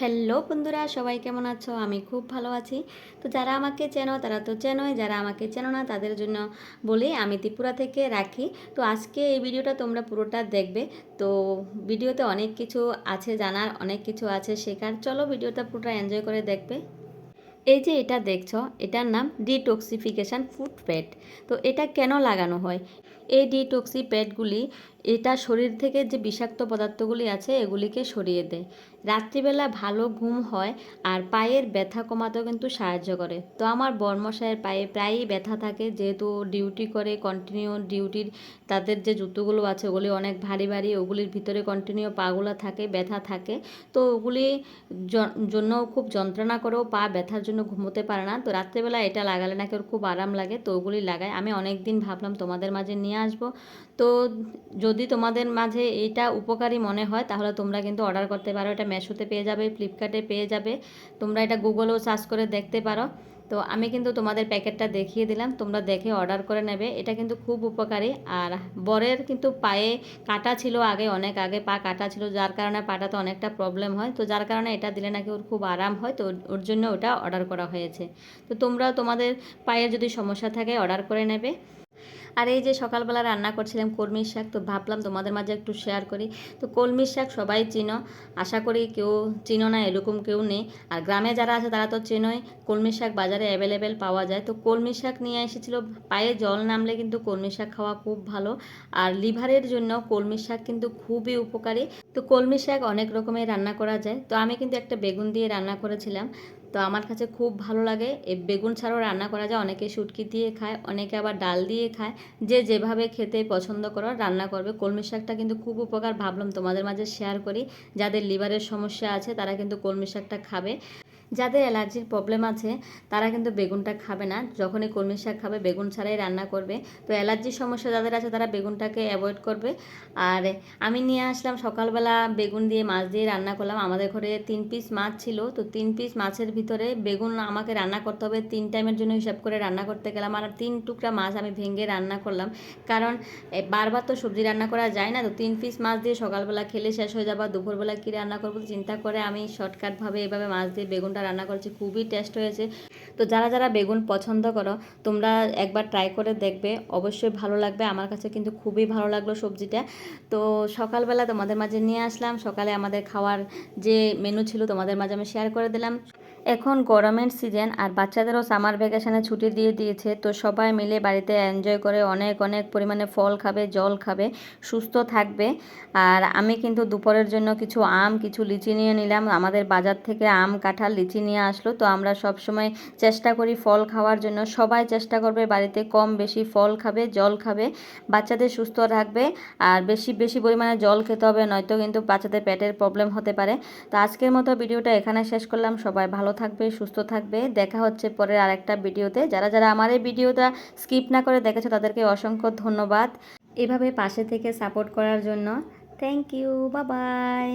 Hello বন্ধুরা, সবাই কেমন আছো? আমি খুব ভালো আছি। তো যারা আমাকে চেনো, তারা তো চেনোই। যারা আমাকে চেনো না, তাদের জন্য বলি, আমি ত্রিপুরা থেকে রাখি। তো আজকে এই ভিডিওটা তোমরা পুরোটা দেখবে। তো ভিডিওতে অনেক কিছু আছে, জানার অনেক কিছু আছে শেখার। চলো ভিডিওটা পুরোটা এনজয় করে দেখবে। এই যে এটা দেখছ, এটার নাম ডিটক্সিফিকেশান ফুড প্যাড তো এটা কেন লাগানো হয়? এই ডিটক্সি প্যাডগুলি এটা শরীর থেকে যে বিষাক্ত পদার্থগুলি আছে, এগুলিকে সরিয়ে দেয়। রাত্রিবেলা ভালো ঘুম হয় আর পায়ের ব্যথা কমাতেও কিন্তু সাহায্য করে। তো আমার বর্মশায়ের পায়ে প্রায়ই ব্যথা থাকে, যেহেতু ডিউটি করে কন্টিনিউ ডিউটির তাদের যে জুতোগুলো আছে, ওগুলি অনেক ভারী ভারী, ওগুলির ভিতরে কন্টিনিউ পাগুলো থাকে, ব্যথা থাকে। তো ওগুলি জন্য খুব যন্ত্রণা করেও পা ব্যথার জন্য ঘুমোতে পারে না। তো রাত্রেবেলা এটা লাগালে নাকি ওর খুব আরাম লাগে, তো ওগুলি লাগায় আমি অনেক দিন ভাবলাম তোমাদের মাঝে নিয়ে আসব। তো যদি তোমাদের মাঝে এইটা উপকারী মনে হয়, তাহলে তোমরা কিন্তু অর্ডার করতে পারো। এটা মেশোতে পেয়ে যাবে, ফ্লিপকার্টে পেয়ে যাবে। তোমরা এটা গুগলেও সার্চ করে দেখতে পারো। তো আমি কিন্তু তোমাদের প্যাকেটটা দেখিয়ে দিলাম। তোমরা দেখে অর্ডার করে নেবে। এটা কিন্তু খুব উপকারী। আর বরের কিন্তু পায়ে কাটা ছিল আগে, অনেক আগে পা কাটা ছিল। যার কারণে পাটাতে অনেকটা প্রবলেম হয়। তো যার কারণে এটা দিলে নাকি ওর খুব আরাম হয়। তো ওর- জন্য ওটা অর্ডার করা হয়েছে। তো তোমরাও তোমাদের পায়ের যদি সমস্যা থাকে অর্ডার করে নেবে। আর এই যে সকালবেলা রান্না করছিলাম কলমির শাক, তো ভাবলাম তোমাদের মাঝে একটু শেয়ার করি। তো কলমির শাক সবাই চিনো, আশা করি কেউ চিনো না, এরকম কেউ নেই। আর গ্রামে যারা আছে তারা তো চেনোই, কলমির শাক বাজারে অ্যাভেলেবেল পাওয়া যায়। তো কলমির শাক নিয়ে এসেছিল, পায়ে জল নামলে কিন্তু কলমির শাক খাওয়া খুব ভালো। আর লিভারের জন্য কলমির শাক কিন্তু খুবই উপকারী। তো কলমির শাক অনেক রকমের রান্না করা যায়। তো আমি কিন্তু একটা বেগুন দিয়ে রান্না করেছিলাম। তো আমার কাছে খুব ভালো লাগে। এ বেগুন ছাড়াও রান্না করা যায়। অনেকে শুটকি দিয়ে খায়, অনেকে আবার ডাল দিয়ে খায়। যে যেভাবে খেতে পছন্দ করো, রান্না করবে। কলমি শাকটা কিন্তু খুব উপকার, ভাবলাম তোমাদের মাঝে শেয়ার করি। যাদের লিভারের সমস্যা আছে, তারা কিন্তু কলমি শাকটা খাবে। যাদের অ্যালার্জির প্রবলেম আছে, তারা কিন্তু বেগুনটা খাবে না। যখনই কলমি শাক খাবে, বেগুন ছাড়াই রান্না করবে। তো অ্যালার্জির সমস্যা যাদের আছে, তারা বেগুনটাকে অ্যাভয়েড করবে। আর আমি নিয়ে আসলাম সকালবেলা বেগুন দিয়ে, মাছ দিয়ে রান্না করলাম। আমাদের ঘরে তিন পিস মাছ ছিল। তো তিন পিস মাছের ভিতরে বেগুন আমাকে রান্না করতে হবে। তিন টাইমের জন্য হিসাব করে রান্না করতে গেলাম আর তিন টুকরা মাছ আমি ভেঙে রান্না করলাম। কারণ বারবার তো সবজি রান্না করা যায় না। তো তিন পিস মাছ দিয়ে সকালবেলা খেলে শেষ হয়ে যাবে। দুপুরবেলা কী রান্না করব চিন্তা করে আমি শর্টকাটভাবে এভাবে মাছ দিয়ে বেগুনটা রান্না করেছি। খুবই টেস্ট হয়েছে। তো যারা যারা বেগুন পছন্দ করো, তোমরা একবার ট্রাই করে দেখবে। অবশ্যই ভালো লাগবে। আমার কাছে কিন্তু খুবই ভালো লাগল সবজিটা। তো সকালবেলা তোমাদের মাঝে নিয়ে আসলাম। সকালে আমাদের খাওয়ার যে মেনু ছিল তোমাদের মাঝে আমি শেয়ার করে দিলাম। এখন গরমের সিজন আর বাচ্চাদেরও সামার ভ্যাকেশনে ছুটি দিয়ে দিয়েছে, তো সবাই মিলে বাড়িতে এনজয় করে অনেক অনেক পরিমাণে ফল খাবে, জল খাবে, সুস্থ থাকবে। আর আমি কিন্তু দুপুরের জন্য কিছু আম, কিছু লিচি নিয়ে নিলাম। আমাদের বাজার থেকে আম, কাঁঠাল, লিচি নিয়ে আসলো, তো আমরা সব সময় চেষ্টা করি ফল খাওয়ার জন্য। সবাই চেষ্টা করবে বাড়িতে কম বেশি ফল খাবে, জল খাবে, বাচ্চাদের সুস্থ রাখবে আর বেশি বেশি পরিমাণে জল খেতে হবে, নয়তো কিন্তু বাচ্চাদের পেটের প্রবলেম হতে পারে। তো আজকের মতো ভিডিওটা এখানে শেষ করলাম। সবাই ভালো থাকবে, সুস্থ থাকবে। দেখা হচ্ছে পরের আরেকটা ভিডিওতে। যারা যারা আমার এই ভিডিওটা স্কিপ না করে দেখেছ, তাদেরকে অসংখ্য ধন্যবাদ। এভাবে পাশে থেকে সাপোর্ট করার জন্য। থ্যাংক ইউ বাবাই